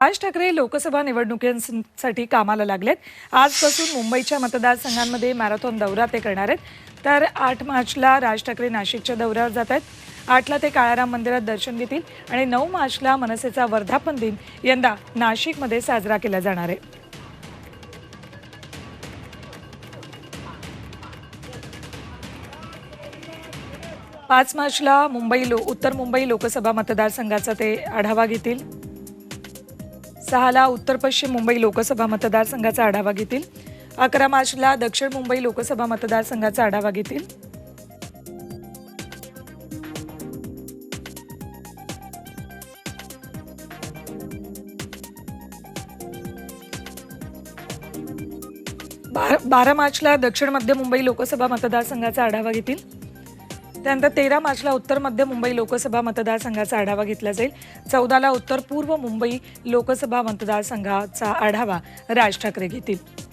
राज ठाकरे लोकसभा निवडणुकांसाठी कामाला लागलेत. आजपासून मुंबईच्या मतदारसंघांमध्ये मॅरेथॉन दौरा ते करणार आहेत. तर आठ मार्चला राज ठाकरे नाशिकच्या दौऱ्यावर जात आहेत. आठला ते काळाराम मंदिरात दर्शन घेतील आणि नऊ मार्चला मनसेचा वर्धापन दिन यंदा नाशिकमध्ये साजरा केला जाणार आहे. पाच मार्चला मुंबई लो उत्तर मुंबई लोकसभा मतदारसंघाचा ते आढावा घेतील. सहाला उत्तर पश्चिम मुंबई लोकसभा मतदारसंघाचा आढावा घेतील. अकरा मार्चला दक्षिण मुंबई लोकसभा मतदारसंघाचा आढावा घेतील. बारा बारा मार्चला दक्षिण मध्य मुंबई लोकसभा मतदारसंघाचा आढावा घेतील. त्यानंतर तेरा मार्चला उत्तर मध्य मुंबई लोकसभा मतदारसंघाचा आढावा घेतला जाईल. चौदाला उत्तर पूर्व मुंबई लोकसभा मतदारसंघाचा आढावा राज ठाकरे घेतील.